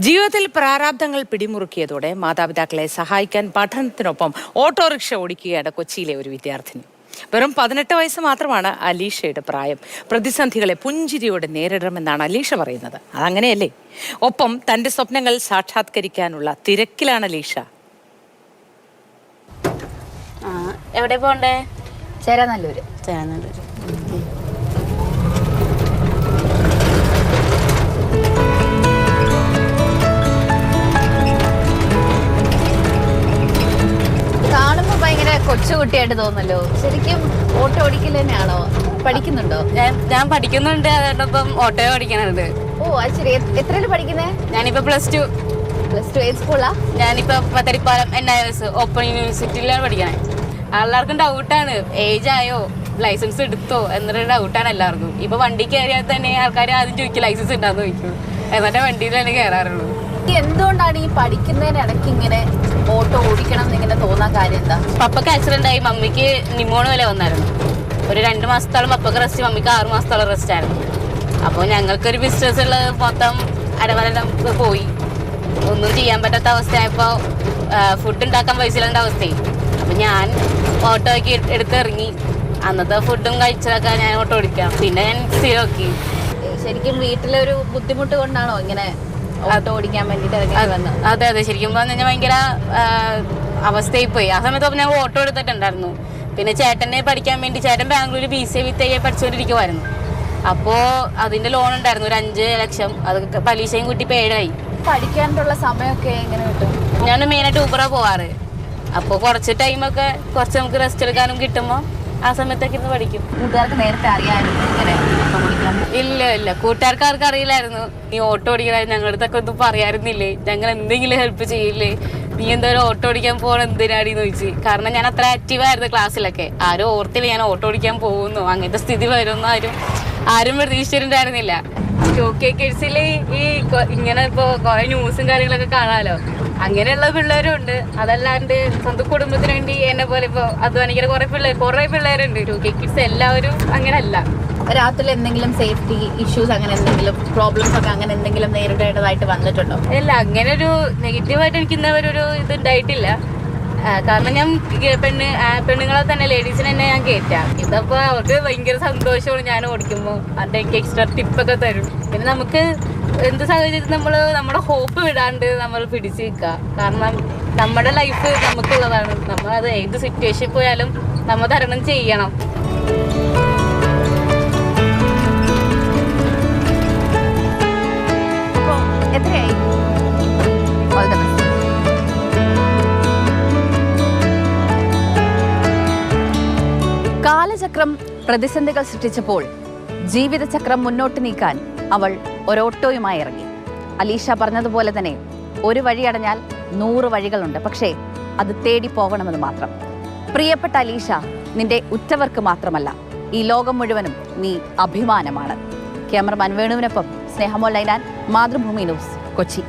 ജീവിതത്തിൽ പ്രാരാബ്ദങ്ങൾ പിടിമുറുക്കിയതോടെ മാതാപിതാക്കളെ സഹായിക്കാൻ പഠനത്തിനൊപ്പം ഓട്ടോറിക്ഷ ഓടിക്കുകയാണ് കൊച്ചിയിലെ ഒരു വിദ്യാർത്ഥിനി. വെറും പതിനെട്ട് വയസ്സ് മാത്രമാണ് അലീഷയുടെ പ്രായം. പ്രതിസന്ധികളെ പുഞ്ചിരിയോടെ നേരിടണമെന്നാണ് അലീഷ പറയുന്നത്. അതങ്ങനെയല്ലേ? ഒപ്പം തന്റെ സ്വപ്നങ്ങൾ സാക്ഷാത്കരിക്കാനുള്ള തിരക്കിലാണ് അലീഷ. ആ, എവിടെ പോണ്ടേ? ചേരാനല്ലൂര്. ചേർന്നല്ലൂർ കൊച്ചുകുട്ടിയായിട്ട് തോന്നല്ലോ ശരിക്കും ഓട്ടോ ഓടിക്കൽ തന്നെയാണോ പഠിക്കുന്നുണ്ടോ? ഞാൻ ഞാൻ പഠിക്കുന്നുണ്ട്. അതോടൊപ്പം ഓട്ടോ പഠിക്കുന്നുണ്ട് ഓ അത് ശരി. എത്രയാണ് പഠിക്കുന്നത് പഠിക്കുന്നേ? ഞാനിപ്പോ പ്ലസ് ടു. പ്ലസ് ടു ഏത് സ്കൂളാ ഞാനിപ്പോ Patharippalam N I S open യൂണിവേഴ്സിറ്റിയിലാണ് പഠിക്കണേ. എല്ലാവർക്കും ഡൗട്ടാണ് ഏജ് ആയോ? ലൈസൻസ് എടുത്തോ? എന്നൊരു ഡൗട്ടാണ് എല്ലാവർക്കും. ഇപ്പൊ വണ്ടി കയറിയാൽ തന്നെ ആൾക്കാർ ആദ്യം ചോദിക്കും ലൈസൻസ് ഉണ്ടാന്ന് ചോദിക്കും. എന്നിട്ട് വണ്ടിയിൽ തന്നെ കയറാറുള്ളൂ. എന്തുകൊണ്ടാണ് ഈ പഠിക്കുന്നതിനിടയ്ക്ക് ഇങ്ങനെ ഓട്ടോ ഓടിക്കണം എന്നിങ്ങനെ തോന്നാൻ കാര്യം എന്താ? പപ്പക്ക് ആക്സിഡന്റ് ആയി മമ്മിക്ക് നിമോണ വില വന്നായിരുന്നു. ഒരു രണ്ട് മാസത്തോളം പപ്പക്ക് റെസ്റ്റ് മമ്മിക്ക് ആറ് മാസത്തോളം റെസ്റ്റ് ആയിരുന്നു. അപ്പോൾ ഞങ്ങൾക്കൊരു ബിസിനസ് ഉള്ളത് മൊത്തം അരവരം പോയി. ഒന്നും ചെയ്യാൻ പറ്റാത്ത അവസ്ഥയായപ്പോൾ ഫുഡ് ഉണ്ടാക്കാൻ പൈസ ഇല്ലാണ്ട അവസ്ഥയായി. അപ്പം ഞാൻ ഓട്ടോയ്ക്ക് എടുത്തിറങ്ങി. അന്നത്തെ ഫുഡും കഴിച്ചതൊക്കെ ഞാൻ ഓട്ടോ ഓടിക്കാം പിന്നെ ഞാൻ സ്ഥിരമാക്കി. ശരിക്കും വീട്ടിലൊരു ബുദ്ധിമുട്ട് കൊണ്ടാണോ ഇങ്ങനെ ഓട്ടോ ഓടിക്കാൻ വേണ്ടിട്ട് അതെ അതെ ശരിക്കും പറഞ്ഞു ഭയങ്കര അവസ്ഥയിൽ പോയി ആ സമയത്ത് ഞാൻ ഓട്ടോ എടുത്തിട്ടുണ്ടായിരുന്നു. പിന്നെ ചേട്ടനെ പഠിക്കാൻ വേണ്ടി ചേട്ടൻ Bangalore B C with I പഠിച്ചുകൊണ്ടിരിക്കുമായിരുന്നു അപ്പോൾ അതിന്റെ ലോൺ ഉണ്ടായിരുന്നു ഒരു അഞ്ച് ലക്ഷം. അത് പലിശയും കൂട്ടി പേടായി പഠിക്കാനുള്ള സമയമൊക്കെ എങ്ങനെ കിട്ടും? ഞാൻ മെയിനായിട്ട് ഊബറാ പോവാറ്. അപ്പോൾ കുറച്ച് ടൈമൊക്കെ കുറച്ച് നമുക്ക് റെസ്റ്റ് എടുക്കാനും കിട്ടുമ്പോൾ ആ സമയത്തൊക്കെ ഇരുന്ന് പഠിക്കും. കൂട്ടുകാർക്ക് നേരത്തെ അറിയാമായിരുന്നു ഇങ്ങനെ ഓട്ടോ ഓടിക്കാൻ ഇല്ല ഇല്ല. കൂട്ടുകാർക്ക് അറിയില്ലായിരുന്നു. നീ ഓട്ടോ ഓടിക്കണ ഞങ്ങളുടെ അടുത്തൊക്കെ ഒന്നും പറയാറുന്നില്ലേ? ഞങ്ങൾ എന്തെങ്കിലും ഹെൽപ്പ് ചെയ്യില്ലേ? നീ എന്താ ഒരു ഓട്ടോ ഓടിക്കാൻ പോകണം എന്തിനാടി എന്ന് ചോദിച്ചു. കാരണം ഞാൻ അത്ര ആക്റ്റീവ് ആയിരുന്നു ക്ലാസ്സിലൊക്കെ. ആരും ഓർത്തില്ല ഞാൻ ഓട്ടോ ഓടിക്കാൻ പോകുന്നു. അങ്ങനത്തെ സ്ഥിതി വരുമെന്ന് ആരും ആരും പ്രതീക്ഷിച്ചിട്ടുണ്ടായിരുന്നില്ല. ടോക്കിയോ കിഡ്സിൽ ഈ ഇങ്ങനെ ഇപ്പോ കുറെ ന്യൂസും കാര്യങ്ങളൊക്കെ കാണാലോ? അങ്ങനെയുള്ള പിള്ളേരും ഉണ്ട് അതല്ലാണ്ട് സ്വന്തം കുടുംബത്തിന് വേണ്ടി എന്നെ പോലെ ഇപ്പൊ അധ്വാനിക്കുന്ന കുറെ പിള്ളേർ കുറെ പിള്ളേരുണ്ട്. ടോക്കിയോ കിഡ്സ് എല്ലാവരും അങ്ങനെയല്ല. രാത്രി എന്തെങ്കിലും സേഫ്റ്റി ഇഷ്യൂസ് അങ്ങനെ എന്തെങ്കിലും പ്രോബ്ലംസ് ഒക്കെ അങ്ങനെ എന്തെങ്കിലും നേരിടേണ്ടതായിട്ട് വന്നിട്ടുണ്ടോ? ഇല്ല അങ്ങനെ ഒരു നെഗറ്റീവായിട്ട് എനിക്ക് ഇന്നവരൊരു ഇത് ഉണ്ടായിട്ടില്ല. കാരണം ഞാൻ പെണ്ണ് പെണ്ണുങ്ങളെ തന്നെ ലേഡീസിനെ തന്നെ ഞാൻ കയറ്റാം ഇതപ്പോ അവർക്ക് ഭയങ്കര സന്തോഷമാണ് ഞാൻ ഓടിക്കുമ്പോൾ അത് എനിക്ക് എക്സ്ട്രാ ടിപ്പൊക്കെ തരും. പിന്നെ നമുക്ക് എന്ത് സാഹചര്യത്തിൽ നമ്മൾ നമ്മുടെ ഹോപ്പ് വിടാണ്ട് നമ്മൾ പിടിച്ചു നിൽക്കുക കാരണം നമ്മുടെ ലൈഫ് നമുക്കുള്ളതാണ്. നമ്മളത് ഏത് സിറ്റുവേഷൻ പോയാലും നമ്മൾ തരണം ചെയ്യണം. എത്രയായി? കാലചക്രം പ്രതിസന്ധികൾ സൃഷ്ടിച്ചപ്പോൾ ജീവിതചക്രം മുന്നോട്ട് നീക്കാൻ അവൾ ഒരോട്ടോയുമായി ഇറങ്ങി. അലീഷ പറഞ്ഞതുപോലെ തന്നെ ഒരു വഴി അടഞ്ഞാൽ നൂറ് വഴികളുണ്ട്. പക്ഷേ അത് തേടി പോകണമെന്ന് മാത്രം. പ്രിയപ്പെട്ട അലീഷ നിന്റെ ഉറ്റവർക്ക് മാത്രമല്ല ഈ ലോകം മുഴുവനും നീ അഭിമാനമാണ്. ക്യാമറമാൻ വേണുവിനൊപ്പം സ്നേഹമോൾ ലൈനാൻ മാതൃഭൂമി ന്യൂസ് കൊച്ചി.